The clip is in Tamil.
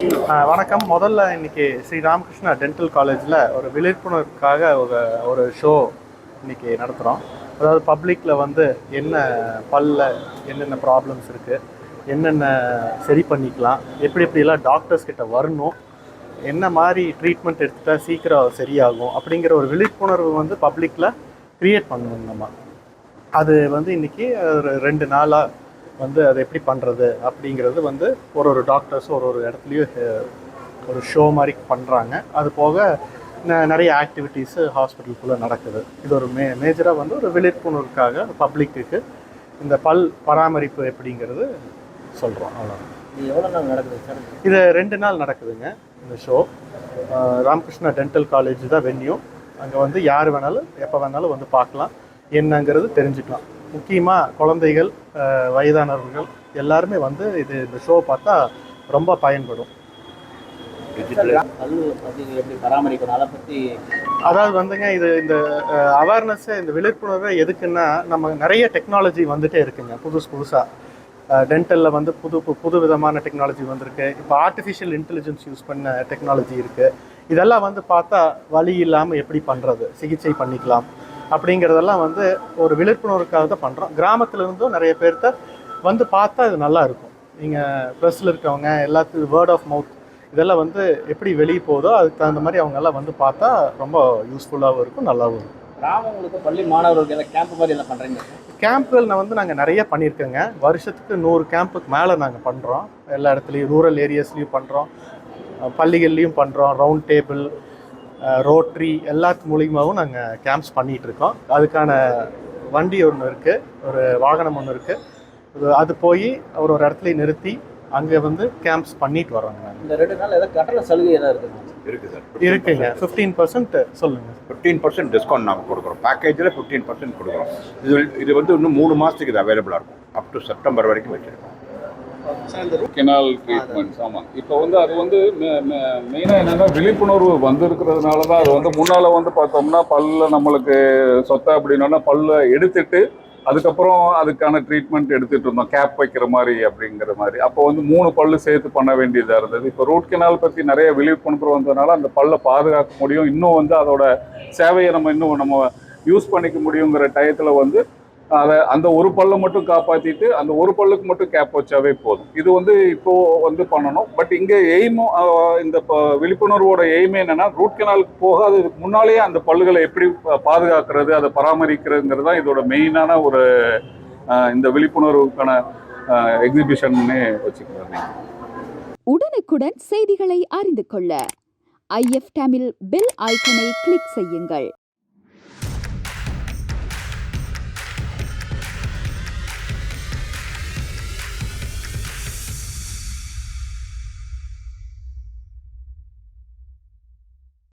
வணக்கம். முதல்ல இன்னைக்கு ஸ்ரீ ராமகிருஷ்ணா டென்டல் காலேஜில் ஒரு விழிப்புணர்வுக்காக ஒரு ஒரு ஷோ இன்னைக்கு நடத்துகிறோம் அதாவது பப்ளிக்கில் வந்து என்ன பல்ல என்னென்ன ப்ராப்ளம்ஸ் இருக்குது என்னென்ன சரி பண்ணிக்கலாம் எப்படி எப்படிலாம் டாக்டர்ஸ் கிட்ட வரணும் என்ன மாதிரி ட்ரீட்மெண்ட் எடுத்துட்டால் சீக்கிரம் சரியாகும் அப்படிங்கிற ஒரு விழிப்புணர்வு வந்து பப்ளிக்கில் க்ரியேட் பண்ணணும் நம்ம. அது வந்து இன்னைக்கு ஒரு ரெண்டு நாளாக வந்து அதை எப்படி பண்ணுறது அப்படிங்கிறது வந்து ஒரு ஒரு டாக்டர்ஸ் ஒரு ஒரு இடத்துலையும் ஒரு ஷோ மாதிரி பண்ணுறாங்க அது போக நிறைய ஆக்டிவிட்டீஸு ஹாஸ்பிட்டலுக்குள்ளே நடக்குது. இது ஒரு மே மேஜராக வந்து ஒரு விழிப்புணர்வுக்காக பப்ளிக்கு இந்த பல் பராமரிப்பு எப்படிங்கிறது சொல்கிறோம் அவ்வளோ எவ்வளோ நாள் நடக்குது சார் இது ரெண்டு நாள் நடக்குதுங்க இந்த ஷோ ராமகிருஷ்ணா டென்டல் காலேஜ் தான் வென்யூ அங்கே வந்து யார் வேணாலும் எப்போ வேணாலும் வந்து பார்க்கலாம். என்னங்கிறது தெரிஞ்சுக்கலாம். முக்கியமாக குழந்தைகள் வயதானவர்கள் எல்லாருமே வந்து இது இந்த ஷோ பார்த்தா ரொம்ப பயன்படும். அதாவது வந்துங்க இது இந்த அவேர்னஸ் இந்த விழிப்புணர்வு எதுக்குன்னா நம்ம நிறைய டெக்னாலஜி வந்துட்டே இருக்குங்க புதுசு புதுசாக டென்டலில் வந்து புது புது விதமான டெக்னாலஜி வந்திருக்கு. இப்போ ஆர்டிஃபிஷியல் இன்டெலிஜென்ஸ் யூஸ் பண்ண டெக்னாலஜி இருக்குது இதெல்லாம் வந்து பார்த்தா வலி இல்லாமல் எப்படி பண்ணுறது சிகிச்சை பண்ணிக்கலாம். அப்படிங்கிறதெல்லாம் வந்து ஒரு விழிப்புணர்வுக்காக தான் பண்ணுறோம் கிராமத்துல இருந்தும் நிறைய பேர்த்த வந்து பார்த்தா இது நல்லா இருக்கும். நீங்கள் ப்ரெஸ்ஸில் இருக்கவங்க எல்லாத்துக்கும் வேர்ட் ஆஃப் மவுத் இதெல்லாம் வந்து எப்படி வெளியே போகுதோ அதுக்கு தகுந்த மாதிரி அவங்க எல்லாம் வந்து பார்த்தா ரொம்ப யூஸ்ஃபுல்லாகவும் இருக்கும் நல்லாவும் இருக்கும். கிராமங்களுக்கு பள்ளி மாணவர்களுக்கு எல்லாம் கேம்ப் மாதிரி எல்லாம் பண்ணுறீங்க கேம்ப்கள் நான் வந்து நாங்கள் நிறைய பண்ணியிருக்கோங்க. வருஷத்துக்கு நூறு கேம்புக்கு மேலே நாங்கள் பண்ணுறோம் எல்லா இடத்துலையும் ரூரல் ஏரியாஸ்லேயும் பண்ணுறோம் பள்ளிகள்லேயும் பண்ணுறோம் ரவுண்ட் டேபிள் ரோட்ரி எல்லாத்து மூலியமாகவும் நாங்கள் கேம்ப்ஸ் பண்ணிகிட்டு இருக்கோம் அதுக்கான வண்டி ஒன்று இருக்குது ஒரு வாகனம் ஒன்று இருக்குது அது போய் ஒரு ஒரு இடத்துலையும் நிறுத்தி அங்கே வந்து கேம்ப்ஸ் பண்ணிட்டு வரோங்க இந்த ரெண்டு நாள் ஏதாவது கட்டண சலுகை ஏதாவது இருக்குங்க இருக்கு சார். இருக்குங்க. ஃபிஃப்டீன் பர்சன்ட் சொல்லுங்கள் ஃபிஃப்டீன் பர்சன்ட் டிஸ்கவுண்ட் நாங்கள் கொடுக்குறோம். பேக்கேஜில் ஃபிஃப்டீன் பர்சன்ட் கொடுக்குறோம். இது இது வந்து இன்னும் மூணு மாதத்துக்கு இது அவைலபிளாக இருக்கும். அப் டு செப்டம்பர் வரைக்கும் வச்சுருக்கோம். கெனால் ட்ரீட்மெண்ட்ஸ் ஆமாம் இப்போ வந்து அது வந்து மெயினாக என்னென்னா விழிப்புணர்வு வந்திருக்கிறதுனால தான் அது வந்து முன்னால் வந்து பார்த்தோம்னா பல்ல நம்மளுக்கு சொத்த அப்படின்னா பல்ல எடுத்துட்டு அதுக்கப்புறம் அதுக்கான ட்ரீட்மெண்ட் எடுத்துட்டு இருந்தோம். கேப் வைக்கிற மாதிரி அப்படிங்கிற மாதிரி. அப்போ வந்து மூணு பல்லு சேர்த்து பண்ண வேண்டியதாக இருந்தது. இப்போ ரூட் கெனால் பற்றி நிறைய விழிப்புணர்வு வந்ததுனால அந்த பல்லை பாதுகாக்க முடியும். இன்னும் வந்து அதோட சேவையை நம்ம இன்னும் நம்ம யூஸ் பண்ணிக்க முடியுங்கிற டயத்தில் வந்து அதை அந்த ஒரு பல்லை மட்டும் காப்பாற்றிட்டு அந்த ஒரு பல்லுக்கு மட்டும் கேப் வச்சாவே போதும். இது வந்து இப்போ வந்து பண்ணணும். பட் இங்கே எய்மும் இந்த ப- விழிப்புணர்வோட எய்மே என்னென்னா ரூட் கெனாலுக்கு போகாததுக்கு முன்னாலேயே அந்த பல்லுகளை எப்படி பாதுகாக்கிறது அதை பராமரிக்கிறதுங்கிறது தான் இதோட மெயினான ஒரு இந்த விழிப்புணர்வுக்கான எக்ஸிபிஷன்னே வச்சுக்கிறேன் உடனுக்குடன் செய்திகளை அறிந்து கொள்ள. ஐஎஃப் டேமில் பெல் ஐக்கனை கிளிக் செய்யுங்கள்.